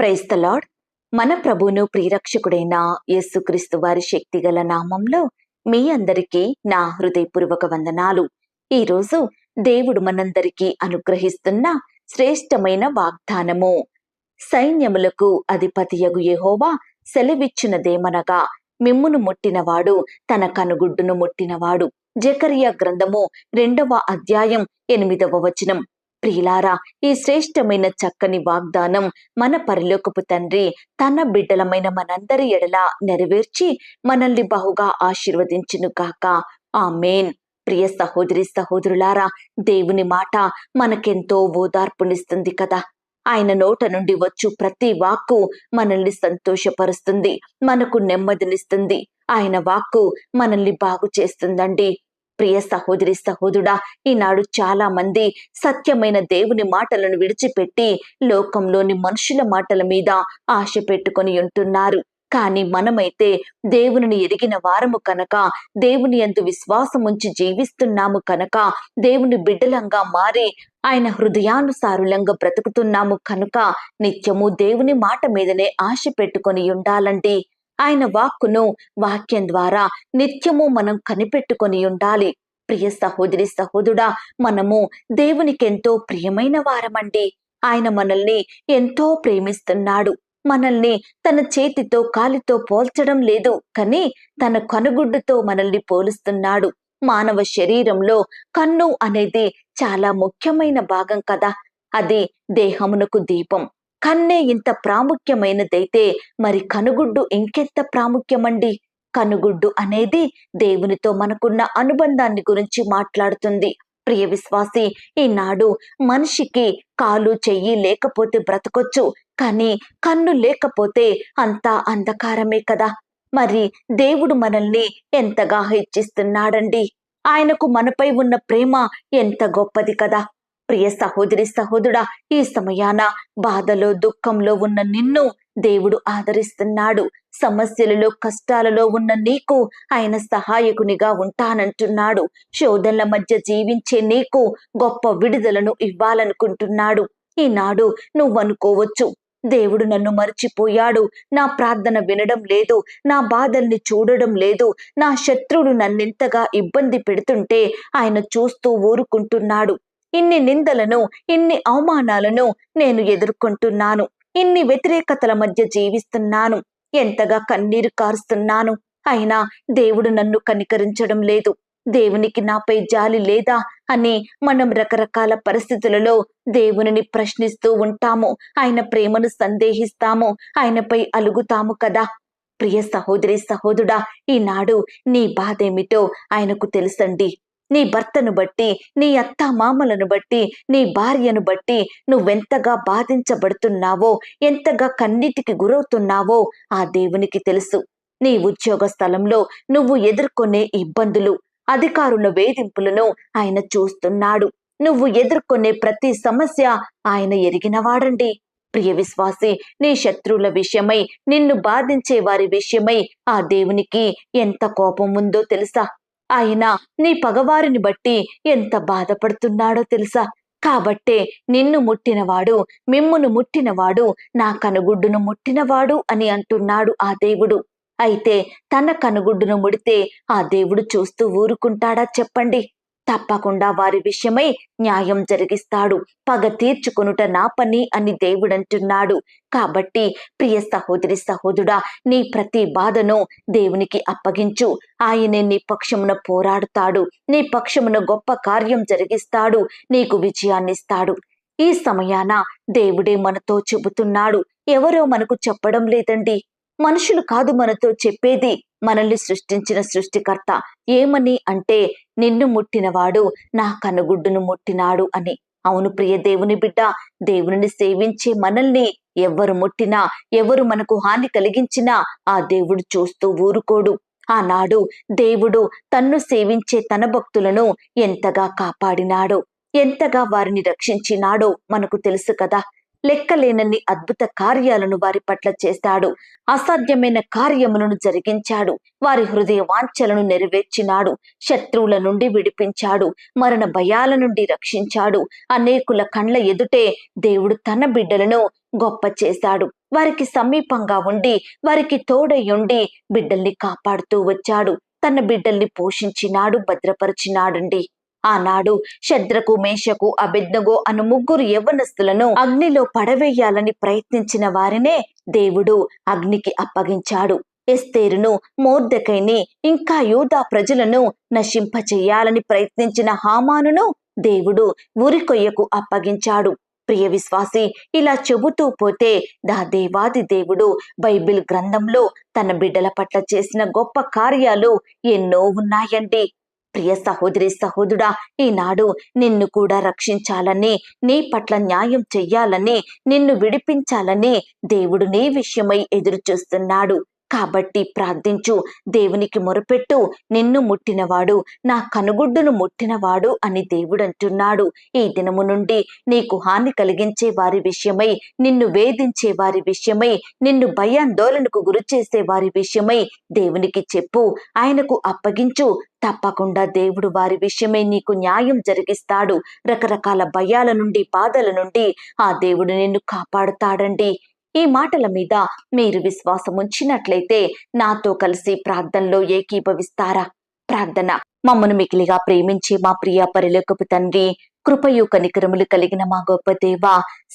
క్రైస్తలాడ్ lord. మన ప్రభును ప్రియరక్షకుడైన యేసుక్రీస్తు వారి శక్తిగల నామంలో మీ అందరికీ నా హృదయపూర్వక వందనాలు. ఈరోజు దేవుడు మనందరికీ అనుగ్రహిస్తున్న శ్రేష్టమైన వాగ్దానము. సైన్యములకు అధిపతియగు యెహోవా సెలవిచ్చినదేమనగా మిమ్మును ముట్టినవాడు తన కనుగుడ్డును ముట్టినవాడు. జకరియా గ్రంథము రెండవ అధ్యాయం ఎనిమిదవ వచనం. ప్రియులారా ఈ శ్రేష్టమైన చక్కని వాగ్దానం మన పరలోకపు తండ్రి తన బిడ్డలమైన మనందరి ఎడల నెరవేర్చి మనల్ని బహుగా ఆశీర్వదించును కాక ఆమెన్. ప్రియ సహోదరి సహోదరులారా దేవుని మాట మనకెంతో ఓదార్పునిస్తుంది కదా. ఆయన నోట నుండి వచ్చు ప్రతి వాక్కు మనల్ని సంతోషపరుస్తుంది మనకు నెమ్మదినిస్తుంది. ఆయన వాక్కు మనల్ని బాగు చేస్తుందండి. ప్రియ సహోదరి సహోదరుడా ఈనాడు చాలా మంది సత్యమైన దేవుని మాటలను విడిచిపెట్టి లోకంలోని మనుషుల మాటల మీద ఆశ పెట్టుకొని ఉంటున్నారు. కానీ మనమైతే దేవుని ఎరిగిన వారము కనుక దేవుని ఎందు విశ్వాసముంచి జీవిస్తున్నాము కనుక దేవుని బిడ్డలంగా మారి ఆయన హృదయానుసారులంగా బ్రతుకుతున్నాము కనుక నిత్యము దేవుని మాట మీదనే ఆశ పెట్టుకొని ఉండాలండి. ఆయన వాక్కును వాక్యం ద్వారా నిత్యము మనం కనిపెట్టుకొని ఉండాలి. ప్రియ సహోదరి సహోదుడా మనము దేవునికెంతో ప్రియమైన వారమండి. ఆయన మనల్ని ఎంతో ప్రేమిస్తున్నాడు. మనల్ని తన చేతితో కాలితో పోల్చడం లేదు. కానీ తన కనుగుడ్డుతో మనల్ని పోలుస్తున్నాడు. మానవ శరీరంలో కన్ను అనేది చాలా ముఖ్యమైన భాగం కదా. అది దేహమునకు దీపం. కన్నే ఇంత ప్రాముఖ్యమైనదైతే మరి కనుగుడ్డు ఇంకెంత ప్రాముఖ్యమండి? కనుగుడ్డు అనేది దేవునితో మనకున్న అనుబంధాన్ని గురించి మాట్లాడుతుంది. ప్రియ విశ్వాసి ఈనాడు మనిషికి కాలు చెయ్యి లేకపోతే బ్రతకొచ్చు కానీ కన్ను లేకపోతే అంతా అంధకారమే కదా? మరి దేవుడు మనల్ని ఎంతగా హెచ్చిస్తున్నాడండి? ఆయనకు మనపై ఉన్న ప్రేమ ఎంత గొప్పది కదా? ప్రియ సహోదరి సహోదరుడా ఈ సమయాన బాధలో దుఃఖంలో ఉన్న నిన్ను దేవుడు ఆదరిస్తున్నాడు. సమస్యలలో కష్టాలలో ఉన్న నీకు ఆయన సహాయకునిగా ఉంటానంటున్నాడు. శోధనల మధ్య జీవించే నీకు గొప్ప విడుదలను ఇవ్వాలనుకుంటున్నాడు. ఈనాడు నువ్వనుకోవచ్చు. దేవుడు నన్ను మర్చిపోయాడు. నా ప్రార్థన వినడం లేదు. నా బాధల్ని చూడడం లేదు. నా శత్రువులు నన్నింతగా ఇబ్బంది పెడుతుంటే ఆయన చూస్తూ ఊరుకుంటున్నాడు. ఇన్ని నిందలను ఇన్ని అవమానాలను నేను ఎదుర్కొంటున్నాను. ఇన్ని వ్యతిరేకతల మధ్య జీవిస్తున్నాను. ఎంతగా కన్నీరు కారుస్తున్నాను. అయినా దేవుడు నన్ను కనికరించడం లేదు. దేవునికి నాపై జాలి లేదా అని మనం రకరకాల పరిస్థితులలో దేవునిని ప్రశ్నిస్తూ ఉంటాము. ఆయన ప్రేమను సందేహిస్తాము. ఆయనపై అలుగుతాము కదా. ప్రియ సహోదరి సహోదరుడా ఈనాడు నీ బాధేమిటో ఆయనకు తెలుసండి. నీ భర్తను బట్టి నీ అత్త మామలను బట్టి నీ భార్యను బట్టి నువ్వెంతగా బాధించబడుతున్నావో ఎంతగా కన్నిటికి గురవుతున్నావో ఆ దేవునికి తెలుసు. నీ ఉద్యోగ స్థలంలో నువ్వు ఎదుర్కొనే ఇబ్బందులు అధికారుల వేధింపులను ఆయన చూస్తున్నాడు. నువ్వు ఎదుర్కొనే ప్రతి సమస్య ఆయన ఎరిగినవాడండి ప్రియ విశ్వాసి నీ శత్రువుల విషయమై నిన్ను బాధించే వారి విషయమై ఆ దేవునికి ఎంత కోపం ఉందో తెలుసా? ఆయన నీ పగవారిని బట్టి ఎంత బాధపడుతున్నాడో తెలుసా? కాబట్టే నిన్ను ముట్టినవాడు మిమ్మును ముట్టినవాడు నా కనుగుడ్డును ముట్టినవాడు అని అంటున్నాడు ఆ దేవుడు. అయితే తన కనుగుడ్డును ముడితే ఆ దేవుడు చూస్తూ ఊరుకుంటాడా చెప్పండి? తప్పకుండా వారి విషయమై న్యాయం జరిగిస్తాడు. పగ తీర్చుకొనుట నా పని అని దేవుడంటున్నాడు. కాబట్టి ప్రియ సహోదరి సహోదరుడా నీ ప్రతి బాధను దేవునికి అప్పగించు. ఆయనే నీ పక్షమున పోరాడుతాడు. నీ పక్షమున గొప్ప కార్యం జరిగిస్తాడు. నీకు విజయాన్నిస్తాడు. ఈ సమయాన దేవుడే మనతో చెబుతున్నాడు. ఎవరో మనకు చెప్పడం లేదండి. మనుషులు కాదు మనతో చెప్పేది మనల్ని సృష్టించిన సృష్టికర్త. ఏమని అంటే నిన్ను ముట్టినవాడు నా కనుగుడ్డును ముట్టినాడు అని. అవును ప్రియ దేవుని బిడ్డ దేవుని సేవించే మనల్ని ఎవరు ముట్టినా ఎవరు మనకు హాని కలిగించినా ఆ దేవుడు చూస్తూ ఊరుకోడు. ఆనాడు దేవుడు తన్ను సేవించే తన భక్తులను ఎంతగా కాపాడినాడో ఎంతగా వారిని రక్షించినాడో మనకు తెలుసు కదా. లెక్కలేనన్ని అద్భుత కార్యాలను వారి పట్ల చేస్తాడు. అసాధ్యమైన కార్యములను జరిగించాడు. వారి హృదయ వాంఛలను నెరవేర్చినాడు. శత్రువుల నుండి విడిపించాడు. మరణ భయాల నుండి రక్షించాడు. అనేకుల కండ్ల ఎదుటే దేవుడు తన బిడ్డలను గొప్ప చేశాడు. వారికి సమీపంగా ఉండి వారికి తోడై ఉండి బిడ్డల్ని కాపాడుతూ వచ్చాడు. తన బిడ్డల్ని పోషించినాడు భద్రపరిచినాడండి. ఆనాడు శద్రకు మేషకు అభిజ్ఞగో అను ముగ్గురు యవ్వనస్తులను అగ్నిలో పడవేయాలని ప్రయత్నించిన వారినే దేవుడు అగ్నికి అప్పగించాడు. ఎస్తేరును మోర్దకైని ఇంకా యూదా ప్రజలను నశింపచేయాలని ప్రయత్నించిన హామానును దేవుడు ఉరికొయ్యకు అప్పగించాడు. ప్రియ విశ్వాసి ఇలా చెబుతూ పోతే దా దేవాది దేవుడు బైబిల్ గ్రంథంలో తన బిడ్డల పట్ల చేసిన గొప్ప కార్యాలు ఎన్నో ఉన్నాయండి. ప్రియ సహోదరి సహోదుడా ఈనాడు నిన్ను కూడా రక్షించాలని నీ పట్ల న్యాయం చెయ్యాలని నిన్ను విడిపించాలని దేవుడు నీ విషయమై ఎదురు చూస్తున్నాడు కాబట్టి ప్రార్థించు దేవునికి మొరపెట్టు నిన్ను ముట్టినవాడు నా కనుగుడ్డును ముట్టినవాడు అని దేవుడు అంటున్నాడు ఈ దినము నుండి నీకు హాని కలిగించే వారి విషయమై నిన్ను వేధించే వారి విషయమై నిన్ను భయాందోళనకు గురి చేసే వారి విషయమై దేవునికి చెప్పు ఆయనకు అప్పగించు తప్పకుండా దేవుడు వారి విషయమై నీకు న్యాయం జరిగిస్తాడు. రకరకాల భయాల నుండి బాధల నుండి ఆ దేవుడు నిన్ను కాపాడుతాడండి. ఈ మాటల మీద మీరు విశ్వాసం ఉంచినట్లయితే నాతో కలిసి ప్రార్థనలో ఏకీభవిస్తారా? ప్రార్థన. మమ్మను మికిలిగా ప్రేమించే మా ప్రియ పరిలోకపు తండ్రి కృపయు కనికరములు కలిగిన మా గొప్ప దేవ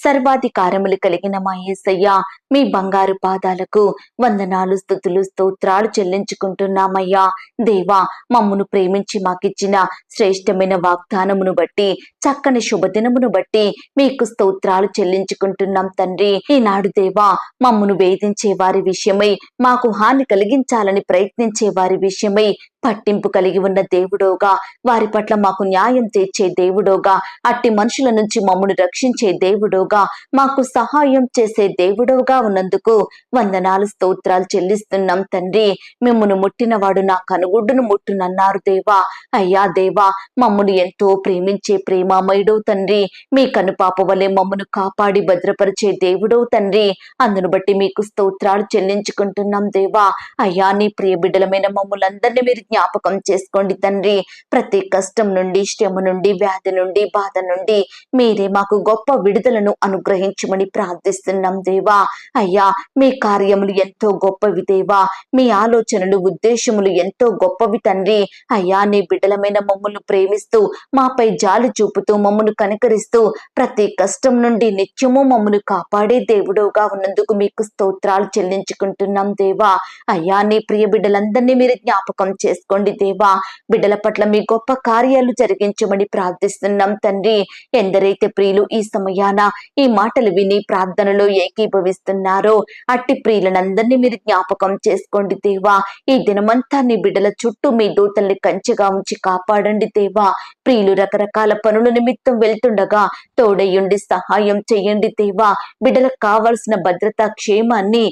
సర్వాధికారములు కలిగిన మా యేసయ్య మీ బంగారు పాదాలకు వందనాలు స్థుతులు స్తోత్రాలు చెల్లించుకుంటున్నామయ్యా. దేవా మమ్మును ప్రేమించి మాకిచ్చిన శ్రేష్టమైన వాగ్దానమును బట్టి చక్కని శుభదినమును బట్టి మీకు స్తోత్రాలు చెల్లించుకుంటున్నాం తండ్రి. ఈనాడు దేవా మమ్మును వేధించే వారి విషయమై మాకు హాని కలిగించాలని ప్రయత్నించే వారి విషయమై పట్టింపు కలిగి ఉన్న దేవుడోగా. వారి పట్ల మాకు న్యాయం తీర్చే దేవుడోగా. అట్టి మనుషుల నుంచి మమ్మను రక్షించే దేవుడోగా. మాకు సహాయం చేసే దేవుడోగా ఉన్నందుకు వందనాలు స్తోత్రాలు చెల్లిస్తున్నాం తండ్రి. మిమ్మను ముట్టినవాడు నా కనుగుడ్డును ముట్టునన్నారు దేవా. అయ్యా దేవా మమ్మను ఎంతో ప్రేమించే ప్రేమామయుడో తండ్రి. మీ కనుపాప వలె మమ్మను కాపాడి భద్రపరిచే దేవుడో తండ్రి. అందును బట్టి మీకు స్తోత్రాలు చెల్లించుకుంటున్నాం దేవా. అయ్యా నీ ప్రియ బిడ్డలమైన మమ్మల్ందరినీ మీరు జ్ఞాపకం చేసుకోండి తండ్రి. ప్రతి కష్టం నుండి శ్రమ నుండి వ్యాధి నుండి బాధ నుండి మీరే మాకు గొప్ప విడుదలను అనుగ్రహించమని ప్రార్థిస్తున్నాం దేవా. అయ్యా మీ కార్యములు ఎంతో గొప్పవి దేవా. మీ ఆలోచనలు ఉద్దేశములు ఎంతో గొప్పవి తండ్రి. అయ్యా నీ బిడ్డలమైన మమ్మల్ని ప్రేమిస్తూ మాపై జాలి చూపుతూ మమ్మను కనకరిస్తూ ప్రతి కష్టం నుండి నిత్యము మమ్మను కాపాడే దేవుడుగా ఉన్నందుకు మీకు స్తోత్రాలు చెల్లించుకుంటున్నాం దేవా. అయ్యా నీ ప్రియ బిడ్డలందరినీ మీరు జ్ఞాపకం చేసుకోండి దేవా. బిడ్డల పట్ల మీ గొప్ప కార్యాలు జరిగించమని ప్రార్థిస్తున్నాం తండ్రి. ఎందరైతే ప్రియులు ఈ సమయాన ఈ మాటలు విని ప్రార్థనలో ఏకీభవిస్తున్నారో అట్టి ప్రియులనందరినీ మీరు జ్ఞాపకం చేసుకోండి దేవా. ఈ దినమంతా నీ బిడ్డల చుట్టూ మీ దూతల్ని కంచెగా ఉంచి కాపాడండి దేవా. ప్రియులు రకరకాల పనుల నిమిత్తం వెళ్తుండగా తోడయ్యుండి సహాయం చేయండి దేవా. బిడ్డలకు కావలసిన భద్రత క్షేమాన్ని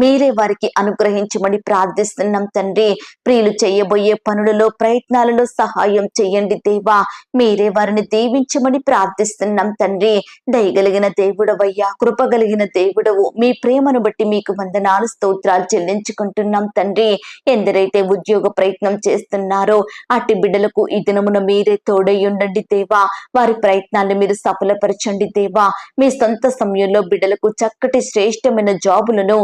మీరే వారికి అనుగ్రహించమని ప్రార్థిస్తున్నాం తండ్రి. ప్రియులు చేయబోయే పనులలో ప్రయత్నాలలో సహాయం చేయండి దేవా. మీరే వారిని దీవించమని ప్రార్థిస్తున్నాం తండ్రి. దయగలిగిన దేవుడవయ్యా కృపగలిగిన దేవుడవు. మీ ప్రేమను బట్టి మీకు వందనాలు స్తోత్రాలు చెల్లించుకుంటున్నాం తండ్రి. ఎందరైతే ఉద్యోగ ప్రయత్నం చేస్తున్నారో అట్టి బిడ్డలకు ఈ దినమున మీరే తోడై ఉండండి దేవా. వారి ప్రయత్నాన్ని మీరు సఫలపరచండి దేవా. మీ సొంత సమయంలో బిడ్డలకు చక్కటి శ్రేష్టమైన జాబులను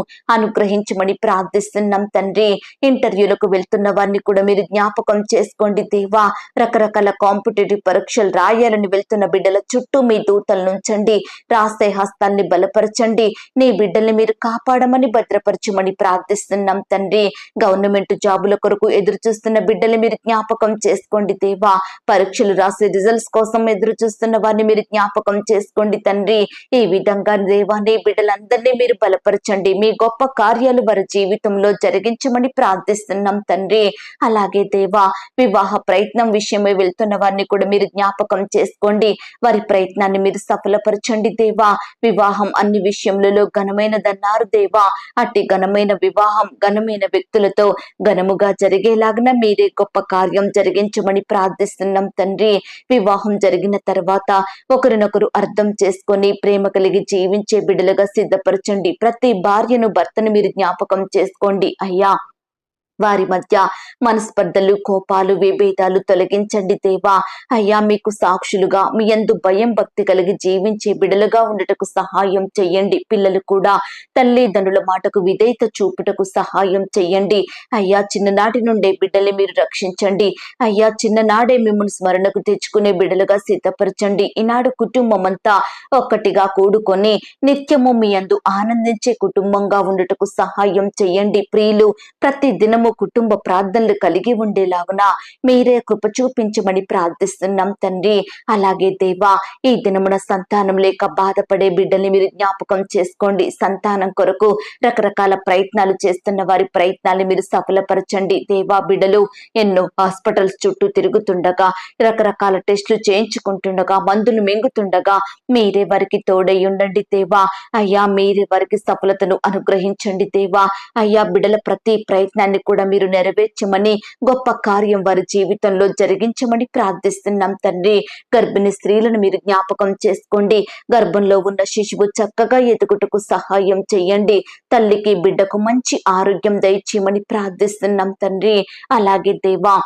అనుగ్రహించమని ప్రార్థిస్తున్నాం తండ్రి. ఇంటర్వ్యూలకు వెళ్తున్న వారిని కూడా మీరు జ్ఞాపకం చేసుకోండి దేవా. రకరకాల కాంపిటేటివ్ పరీక్షలు రాయాలని వెళ్తున్న బిడ్డల చుట్టూ మీ దూతలు నుంచండి. రాసే హస్తాన్ని బలపరచండి. నీ బిడ్డల్ని మీరు కాపాడమని భద్రపరచమని ప్రార్థిస్తున్నాం తండ్రి. గవర్నమెంట్ జాబుల కొరకు ఎదురు చూస్తున్న బిడ్డల్ని మీరు జ్ఞాపకం చేసుకోండి దేవా. పరీక్షలు రాసే రిజల్ట్స్ కోసం ఎదురు చూస్తున్న వారిని మీరు జ్ఞాపకం చేసుకోండి తండ్రి. ఈ విధంగా దేవా నీ బిడ్డలందరినీ మీరు బలపరచండి. మీ గొప్ప కార్యాలు వారి జీవితంలో జరిగించమని ప్రార్థిస్తున్నాం తండ్రి. అలాగే దేవా వివాహ ప్రయత్నం విషయమై వెళ్తున్న వారిని కూడా మీరు జ్ఞాపకం చేసుకోండి. వారి ప్రయత్నాన్ని మీరు సఫలపరచండి దేవా. వివాహం అన్ని విషయములలో ఘనమైనదన్నారు దేవా. అట్టి ఘనమైన వివాహం ఘనమైన వ్యక్తులతో ఘనముగా జరిగేలాగా మీరే గొప్ప కార్యం జరిగించమని ప్రార్థిస్తున్నాం తండ్రి. వివాహం జరిగిన తర్వాత ఒకరినొకరు అర్థం చేసుకొని ప్రేమ కలిగి జీవించే బిడ్డలుగా సిద్ధపరచండి. ప్రతి భార్యను భర్త భర్తను మీరు జ్ఞాపకం చేసుకోండి. అయ్యా వారి మధ్య మనస్పర్ధలు కోపాలు విభేదాలు తొలగించండి దేవా. అయ్యా మీకు సాక్షులుగా మీ యందు భయం భక్తి కలిగి జీవించే బిడలుగా ఉండటకు సహాయం చెయ్యండి. పిల్లలు కూడా తల్లిదండ్రుల మాటకు విధేయత చూపుటకు సహాయం చెయ్యండి. అయ్యా చిన్ననాటి నుండే బిడ్డల్ని మీరు రక్షించండి. అయ్యా చిన్ననాడే మిమ్మల్ని స్మరణకు తెచ్చుకునే బిడలుగా సిద్ధపరచండి. ఈనాడు కుటుంబం అంతా ఒక్కటిగా కూడుకొని నిత్యము మీ యందు ఆనందించే కుటుంబంగా ఉండటకు సహాయం చెయ్యండి. ప్రియులు ప్రతి దినము కుటుంబ ప్రార్థనలు కలిగి ఉండేలాగున మీరే కృప చూపించమని ప్రార్థిస్తున్నాం తండ్రి. అలాగే దేవా ఈ దినమున సంతానం లేక బాధపడే బిడ్డల్ని మీరు జ్ఞాపకం చేసుకోండి. సంతానం కొరకు రకరకాల ప్రయత్నాలు చేస్తున్న వారి ప్రయత్నాలు మీరు సఫలపరచండి. దేవా బిడ్డలు ఎన్నో హాస్పిటల్స్ చుట్టూ తిరుగుతుండగా రకరకాల టెస్టులు చేయించుకుంటుండగా మందులు మింగుతుండగా మీరే వారికి తోడై ఉండండి దేవా. అయ్యా మీరే వారికి సఫలతను అనుగ్రహించండి దేవా. అయ్యా బిడ్డల ప్రతి ప్రయత్నాన్ని కూడా మీరు నెరవేర్చమని గొప్ప కార్యం వారి జీవితంలో జరిగించమని ప్రార్థిస్తున్నాం తండ్రి. గర్భిణీ స్త్రీలను మీరు జ్ఞాపకం చేసుకోండి. గర్భంలో ఉన్న శిశువు చక్కగా ఎదుగుటకు సహాయం చేయండి. తల్లికి బిడ్డకు మంచి ఆరోగ్యం దయచేయమని ప్రార్థిస్తున్నాం తండ్రి. అలాగే దేవా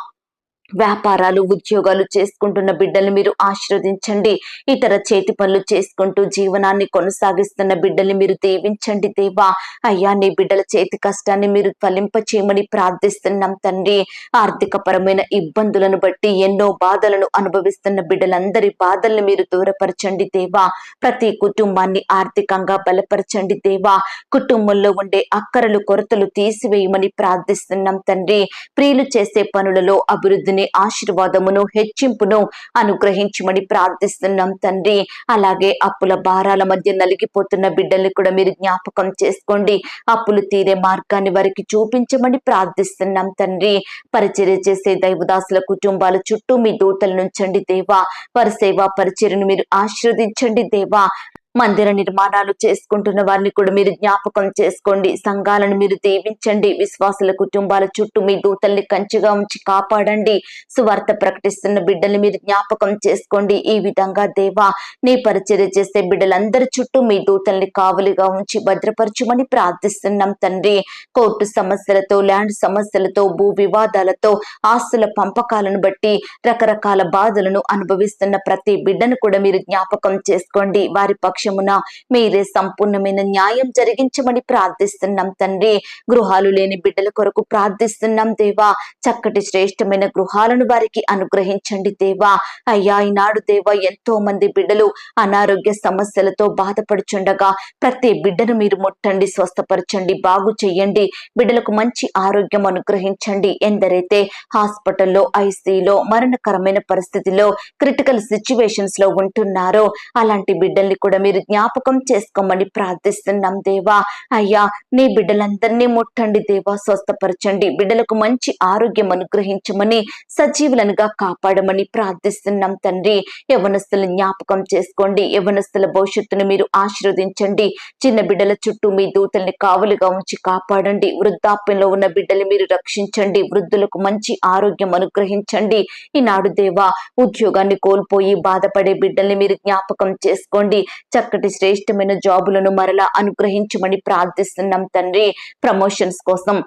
వ్యాపారాలు ఉద్యోగాలు చేసుకుంటున్న బిడ్డల్ని మీరు ఆశీర్వదించండి. ఇతర చేతి పనులు చేసుకుంటూ జీవనాన్ని కొనసాగిస్తున్న బిడ్డల్ని మీరు దీవించండి దేవా. అయ్యా నీ బిడ్డల చేతి కష్టాన్ని మీరు ఫలింపచేయమని ప్రార్థిస్తున్నాం తండ్రి. ఆర్థిక పరమైన ఇబ్బందులను బట్టి ఎన్నో బాధలను అనుభవిస్తున్న బిడ్డలందరి బాధల్ని మీరు దూరపరచండి దేవా. ప్రతి కుటుంబాన్ని ఆర్థికంగా బలపరచండి దేవా. కుటుంబంలో ఉండే అక్కరలు కొరతలు తీసివేయమని ప్రార్థిస్తున్నాం తండ్రి. ప్రియులు చేసే పనులలో అభివృద్ధిని ఆశీర్వాదమును హెచ్చింపును అనుగ్రహించమని ప్రార్థిస్తున్నాం తండ్రి. అలాగే అప్పుల భారాల మధ్య నలిగిపోతున్న బిడ్డల్ని కూడా మీరు జ్ఞాపకం చేసుకోండి. అప్పులు తీరే మార్గాన్ని వారికి చూపించమని ప్రార్థిస్తున్నాం తండ్రి. పరిచర్య చేసే దైవదాసుల కుటుంబాల చుట్టూ మీ దూతలు నుంచండి దేవా. వారి సేవా పరిచర్యను మీరు ఆశీర్వదించండి దేవా. మందిర నిర్మాణాలు చేసుకుంటున్న వారిని కూడా మీరు జ్ఞాపకం చేసుకోండి. సంఘాలను మీరు దీవించండి. విశ్వాసుల కుటుంబాల చుట్టూ మీ దూతల్ని కంచిగా ఉంచి కాపాడండి. సువార్త ప్రకటిస్తున్న బిడ్డల్ని మీరు జ్ఞాపకం చేసుకోండి. ఈ విధంగా దేవా నీ పరిచర్య చేసే బిడ్డలందరి చుట్టూ మీ దూతల్ని కావలిగా ఉంచి భద్రపరచుమని ప్రార్థిస్తున్నాం తండ్రి. కోర్టు సమస్యలతో ల్యాండ్ సమస్యలతో భూ వివాదాలతో ఆస్తుల పంపకాలను బట్టి రకరకాల బాధలను అనుభవిస్తున్న ప్రతి బిడ్డను కూడా మీరు జ్ఞాపకం చేసుకోండి. వారి పక్షమున మీరే సంపూర్ణమైన న్యాయం జరిగించమని ప్రార్థిస్తున్నాం తండ్రి. గృహాలు లేని బిడ్డల కొరకు ప్రార్థిస్తున్నాం దేవా. చక్కటి శ్రేష్టమైన గృహాలను వారికి అనుగ్రహించండి దేవా. అయ్యా ఈనాడు దేవా ఎంతో మంది బిడ్డలు అనారోగ్య సమస్యలతో బాధపడుచుండగా ప్రతి బిడ్డను మీరు ముట్టండి స్వస్థపరచండి బాగు చెయ్యండి. బిడ్డలకు మంచి ఆరోగ్యం అనుగ్రహించండి. ఎందరైతే హాస్పిటల్లో ఐసీలో మరణకరమైన పరిస్థితిలో క్రిటికల్ సిచ్యువేషన్స్లో ఉంటున్నారో అలాంటి బిడ్డల్ని కూడా మీరు జ్ఞాపకం చేసుకోమని ప్రార్థిస్తున్నాం దేవా. అయ్యా నీ బిడ్డలందరినీ ముట్టండి దేవా స్వస్థపరచండి. బిడ్డలకు మంచి ఆరోగ్యం అనుగ్రహించమని సజీవులనుగా కాపాడమని ప్రార్థిస్తున్నాం తండ్రి. యవనస్తుల జ్ఞాపకం చేసుకోండి. యవనస్తుల భవిష్యత్తును మీరు ఆశీర్వదించండి. చిన్న బిడ్డల చుట్టూ మీ దూతల్ని కావులుగా ఉంచి కాపాడండి. వృద్ధాప్యంలో ఉన్న బిడ్డలు మీరు రక్షించండి. వృద్ధులకు మంచి ఆరోగ్యం అనుగ్రహించండి. ఈనాడు దేవా ఉద్యోగాన్ని కోల్పోయి బాధపడే బిడ్డల్ని మీరు జ్ఞాపకం చేసుకోండి. చక్కటి శ్రేష్టమైన జాబులను మరలా అనుగ్రహించమని ప్రార్థిస్తున్నాం తండ్రి. ప్రమోషన్స్ కోసం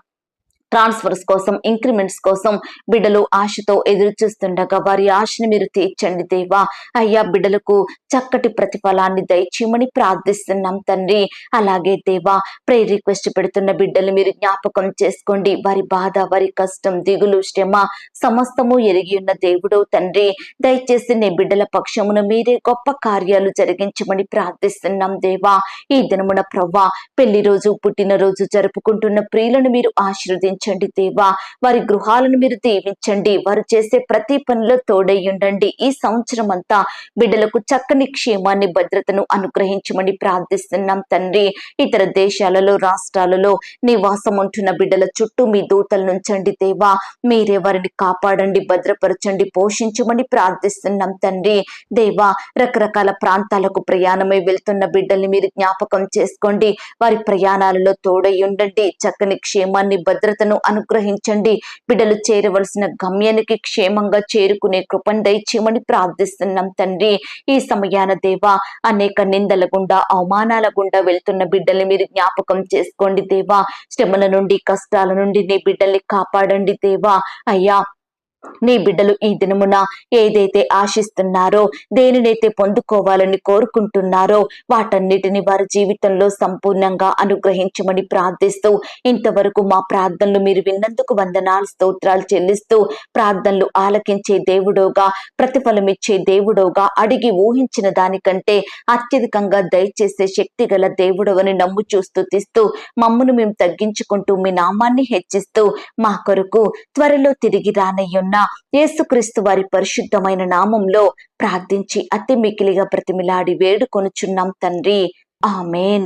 ట్రాన్స్ఫర్స్ కోసం ఇంక్రిమెంట్స్ కోసం బిడ్డలు ఆశతో ఎదురు చూస్తుండగా వారి ఆశని మీరు తీర్చండి దేవా. అయ్యా బిడ్డలకు చక్కటి ప్రతిఫలాన్ని దయచేయమని ప్రార్థిస్తున్నాం తండ్రి. అలాగే దేవా ప్రే రిక్వెస్ట్ పెడుతున్న బిడ్డలు మీరు జ్ఞాపకం చేసుకోండి. వారి బాధ వారి కష్టం దిగులు శ్రమ సమస్తము ఎరిగి ఉన్న దేవుడవు తండ్రి. దయచేసి నీ బిడ్డల పక్షమున మీరే గొప్ప కార్యాలు జరిగించమని ప్రార్థిస్తున్నాం దేవా. ఈ దినమున ప్రవ్వా పెళ్ళి రోజు పుట్టినరోజు జరుపుకుంటున్న ప్రియులను మీరు ఆశీర్వదించండి దేవా. వారి గృహాలను మీరు దీవించండి. వారు చేసే ప్రతి పనిలో తోడై ఉండండి ఈ సంవత్సరం అంతా బిడ్డలకు చక్కని క్షేమాన్ని భద్రతను అనుగ్రహించమని ప్రార్థిస్తున్నాం తండ్రి. ఇతర దేశాలలో రాష్ట్రాలలో నివాసం ఉంటున్న బిడ్డల చుట్టూ మీ దూతలు నుంచండి దేవా. మీరే వారిని కాపాడండి భద్రపరచండి పోషించమని ప్రార్థిస్తున్నాం తండ్రి. దేవా రకరకాల ప్రాంతాలకు ప్రయాణమై వెళ్తున్న బిడ్డల్ని మీరు జ్ఞాపకం చేసుకోండి. వారి ప్రయాణాలలో తోడై ఉండండి చక్కని క్షేమాన్ని భద్రత భద్రతను అనుగ్రహించండి. బిడ్డలు చేరవలసిన గమ్యానికి క్షేమంగా చేరుకునే కృపను దయచేయమని ప్రార్థిస్తున్నాం తండ్రి. ఈ సమయాన దేవా అనేక నిందల గుండా అవమానాల గుండా వెళ్తున్న బిడ్డల్ని మీరు జ్ఞాపకం చేసుకోండి దేవా. శ్రమల నుండి కష్టాల నుండి నీ బిడ్డల్ని కాపాడండి దేవా. అయ్యా నీ బిడ్డలు ఈ దినమున ఏదైతే ఆశిస్తున్నారో దేనినైతే పొందుకోవాలని కోరుకుంటున్నారో వాటన్నిటిని వారి జీవితంలో సంపూర్ణంగా అనుగ్రహించమని ప్రార్థిస్తూ ఇంతవరకు మా ప్రార్థనలు మీరు విన్నందుకు వందనాలు స్తోత్రాలు చెల్లిస్తూ ప్రార్థనలు ఆలకించే దేవుడోగా ప్రతిఫలమిచ్చే దేవుడోగా అడిగి ఊహించిన దానికంటే అత్యధికంగా దయచేసే శక్తి గల దేవుడవని నమ్ము చూస్తూ తీస్తూ మమ్మను మేము తగ్గించుకుంటూ మీ నామాన్ని హెచ్చిస్తూ మా కొరకు త్వరలో తిరిగి రానయ్యున్న యేసుక్రీస్తు వారి పరిశుద్ధమైన నామంలో ప్రార్థించి అతి మికిలిగా ప్రతిమిలాడి వేడుకొనుచున్నాం తండ్రి. ఆమెన్.